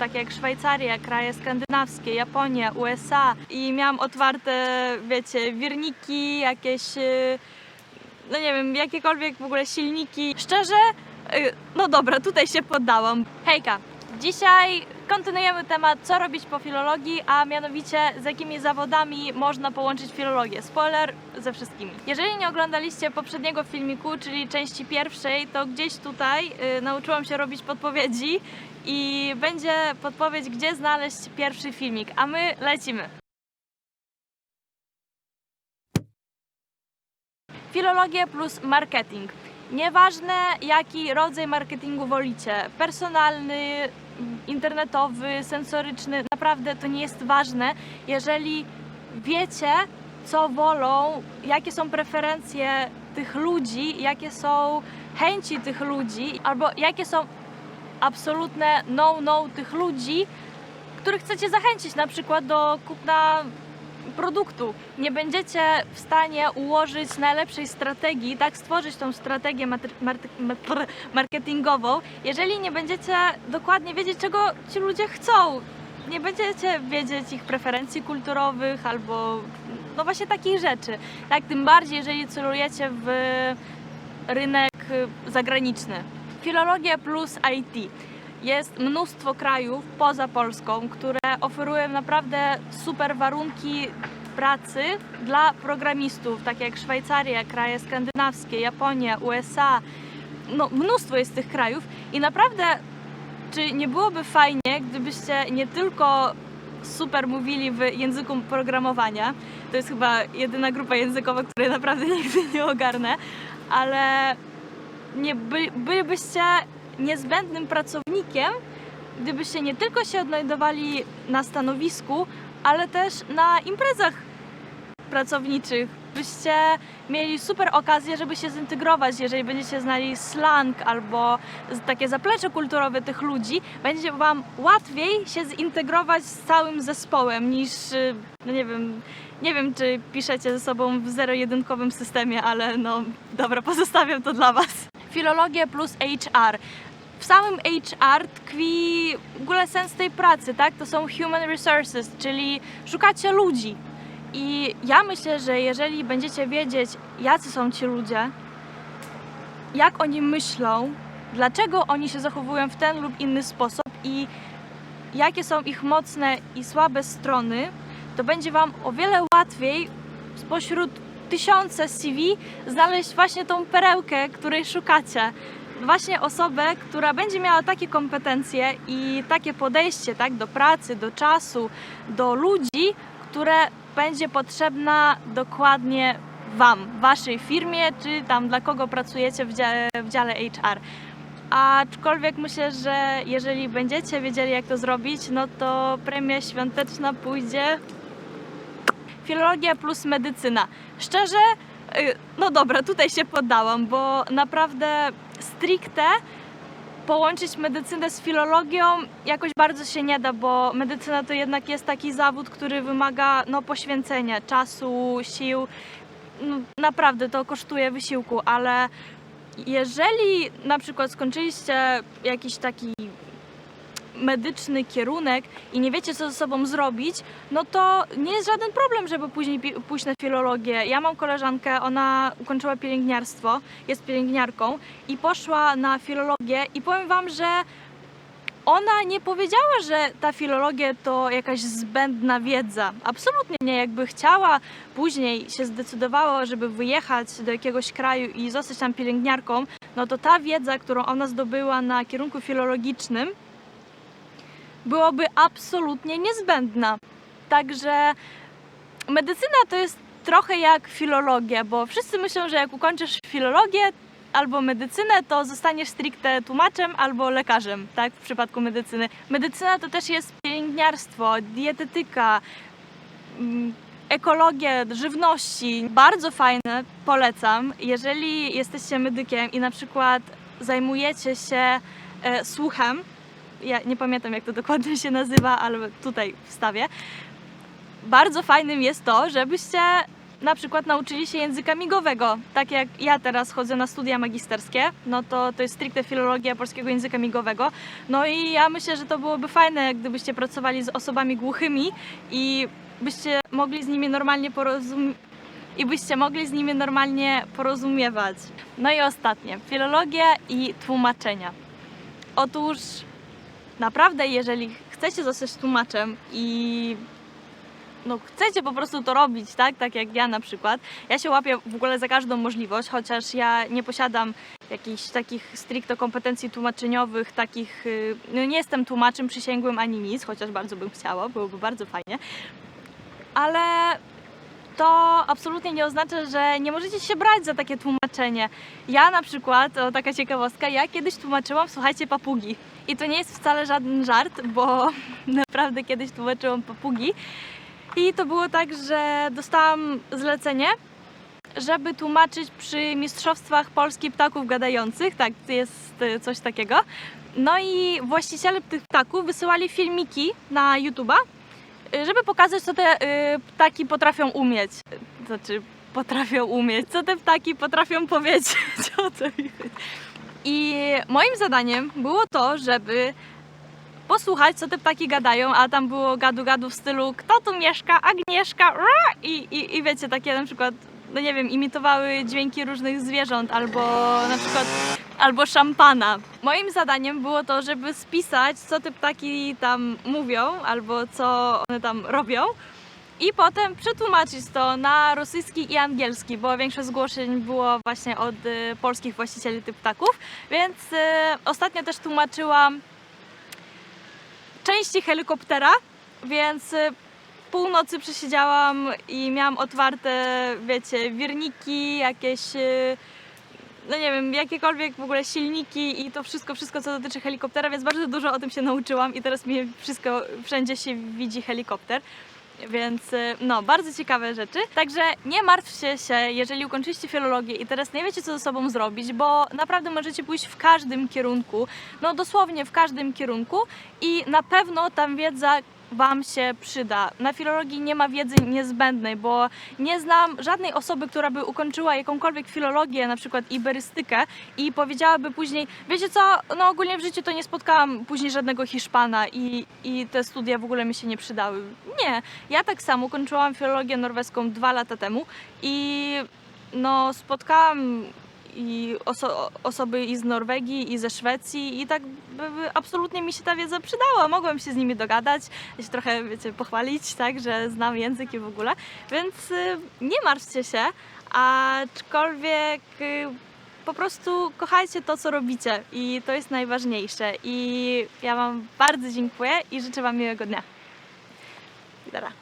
takie jak Szwajcaria, kraje skandynawskie, Japonia, USA i miałam otwarte, wiecie, wirniki, jakieś, y, no nie wiem, jakiekolwiek w ogóle silniki. Szczerze, y, no dobra, tutaj się poddałam. Hejka, dzisiaj kontynuujemy temat, co robić po filologii, a mianowicie z jakimi zawodami można połączyć filologię. Spoiler, ze wszystkimi. Jeżeli nie oglądaliście poprzedniego filmiku, czyli części pierwszej, to gdzieś tutaj y, nauczyłam się robić podpowiedzi i będzie podpowiedź, gdzie znaleźć pierwszy filmik, a my lecimy. Filologia plus marketing. Nieważne jaki rodzaj marketingu wolicie, personalny, internetowy, sensoryczny, naprawdę to nie jest ważne, jeżeli wiecie, co wolą, jakie są preferencje tych ludzi, jakie są chęci tych ludzi, albo jakie są absolutne no-no tych ludzi, których chcecie zachęcić na przykład do kupna produktu. Nie będziecie w stanie ułożyć najlepszej strategii, tak stworzyć tą strategię marketingową, jeżeli nie będziecie dokładnie wiedzieć, czego ci ludzie chcą. Nie będziecie wiedzieć ich preferencji kulturowych albo no właśnie takich rzeczy. Tak, tym bardziej, jeżeli celujecie w rynek y, zagraniczny. Filologia plus IT. Jest mnóstwo krajów poza Polską, które oferują naprawdę super warunki pracy dla programistów, takie jak Szwajcaria, kraje skandynawskie, Japonia, USA. No, mnóstwo jest tych krajów i naprawdę, czy nie byłoby fajnie, gdybyście nie tylko super mówili w języku programowania, to jest chyba jedyna grupa językowa, której naprawdę nigdy nie ogarnę, ale nie by, bylibyście niezbędnym pracownikiem, gdybyście nie tylko się odnajdowali na stanowisku, ale też na imprezach pracowniczych. Byście mieli super okazję, żeby się zintegrować, jeżeli będziecie znali slang albo takie zaplecze kulturowe tych ludzi, będzie wam łatwiej się zintegrować z całym zespołem niż, y, no nie wiem, nie wiem czy piszecie ze sobą w zero-jedynkowym systemie, ale no dobra, pozostawiam to dla was. Filologia plus HR w samym HR tkwi w ogóle sens tej pracy, tak? To są human resources, czyli szukacie ludzi. I ja myślę, że jeżeli będziecie wiedzieć, jacy są ci ludzie, jak oni myślą, dlaczego oni się zachowują w ten lub inny sposób i jakie są ich mocne i słabe strony, to będzie Wam o wiele łatwiej spośród tysiące CV znaleźć właśnie tą perełkę, której szukacie właśnie osobę, która będzie miała takie kompetencje i takie podejście tak, do pracy, do czasu, do ludzi, które będzie potrzebna dokładnie Wam, Waszej firmie, czy tam dla kogo pracujecie w dziale, w dziale HR. Aczkolwiek myślę, że jeżeli będziecie wiedzieli, jak to zrobić, no to premia świąteczna pójdzie filologia plus medycyna. Szczerze, no dobra, tutaj się poddałam, bo naprawdę stricte połączyć medycynę z filologią jakoś bardzo się nie da, bo medycyna to jednak jest taki zawód, który wymaga no, poświęcenia czasu, sił. No, naprawdę to kosztuje wysiłku, ale jeżeli na przykład skończyliście jakiś taki medyczny kierunek i nie wiecie, co ze sobą zrobić, no to nie jest żaden problem, żeby później pójść na filologię. Ja mam koleżankę, ona ukończyła pielęgniarstwo, jest pielęgniarką i poszła na filologię i powiem Wam, że ona nie powiedziała, że ta filologia to jakaś zbędna wiedza. Absolutnie nie. Jakby chciała później się zdecydowała, żeby wyjechać do jakiegoś kraju i zostać tam pielęgniarką, no to ta wiedza, którą ona zdobyła na kierunku filologicznym, byłoby absolutnie niezbędna. Także medycyna to jest trochę jak filologia, bo wszyscy myślą, że jak ukończysz filologię albo medycynę, to zostaniesz stricte tłumaczem albo lekarzem, tak, w przypadku medycyny. Medycyna to też jest pielęgniarstwo, dietetyka, mm, ekologia żywności. Bardzo fajne, polecam. Jeżeli jesteście medykiem i na przykład zajmujecie się e, słuchem, ja nie pamiętam jak to dokładnie się nazywa, ale tutaj wstawię. Bardzo fajnym jest to, żebyście na przykład nauczyli się języka migowego, tak jak ja teraz chodzę na studia magisterskie, no to to jest stricte filologia polskiego języka migowego. No i ja myślę, że to byłoby fajne, gdybyście pracowali z osobami głuchymi i byście mogli z nimi normalnie porozumieć i byście mogli z nimi normalnie porozumiewać. No i ostatnie, filologia i tłumaczenia. Otóż naprawdę, jeżeli chcecie zostać tłumaczem i no, chcecie po prostu to robić, tak? Tak jak ja na przykład. Ja się łapię w ogóle za każdą możliwość, chociaż ja nie posiadam jakichś takich stricte kompetencji tłumaczeniowych, takich, y, no nie jestem tłumaczem przysięgłym ani nic, chociaż bardzo bym chciała, byłoby bardzo fajnie. Ale to absolutnie nie oznacza, że nie możecie się brać za takie tłumaczenie. Ja na przykład, o taka ciekawostka, ja kiedyś tłumaczyłam, słuchajcie, papugi. I to nie jest wcale żaden żart, bo naprawdę kiedyś tłumaczyłam papugi. I to było tak, że dostałam zlecenie, żeby tłumaczyć przy Mistrzostwach Polski Ptaków Gadających. Tak, jest y, coś takiego. No i właściciele tych ptaków wysyłali filmiki na YouTube'a, y, żeby pokazać, co te y, ptaki potrafią umieć. Znaczy, potrafią umieć, co te ptaki potrafią powiedzieć. o co. I moim zadaniem było to, żeby posłuchać, co te ptaki gadają, a tam było gadu-gadu w stylu kto tu mieszka? Agnieszka! Ra! I, i, I wiecie, takie na przykład, no nie wiem, imitowały dźwięki różnych zwierząt albo na przykład albo szampana. Moim zadaniem było to, żeby spisać, co te ptaki tam mówią albo co one tam robią. I potem przetłumaczyć to na rosyjski i angielski, bo większość zgłoszeń było właśnie od y, polskich właścicieli tych ptaków. Więc y, ostatnio też tłumaczyłam części helikoptera, więc y, północy przesiedziałam i miałam otwarte, wiecie, wirniki, jakieś, y, no nie wiem, jakiekolwiek w ogóle silniki i to wszystko, wszystko co dotyczy helikoptera, więc bardzo dużo o tym się nauczyłam i teraz mi wszystko, wszędzie się widzi helikopter. Więc y, no, bardzo ciekawe rzeczy. Także nie martwcie się, jeżeli ukończyliście filologię i teraz nie wiecie, co ze sobą zrobić, bo naprawdę możecie pójść w każdym kierunku, no dosłownie w każdym kierunku i na pewno tam wiedza Wam się przyda. Na filologii nie ma wiedzy niezbędnej, bo nie znam żadnej osoby, która by ukończyła jakąkolwiek filologię, na przykład iberystykę i powiedziałaby później, wiecie co, no ogólnie w życiu to nie spotkałam później żadnego Hiszpana i, i te studia w ogóle mi się nie przydały. Nie, ja tak samo kończyłam filologię norweską dwa lata temu i no spotkałam i oso- osoby i z Norwegii, i ze Szwecji i tak absolutnie mi się ta wiedza przydała. Mogłam się z nimi dogadać, się trochę, wiecie, pochwalić, tak, że znam język i w ogóle, więc y, nie martwcie się, aczkolwiek y, po prostu kochajcie to, co robicie i to jest najważniejsze i ja Wam bardzo dziękuję i życzę Wam miłego dnia. Gitara.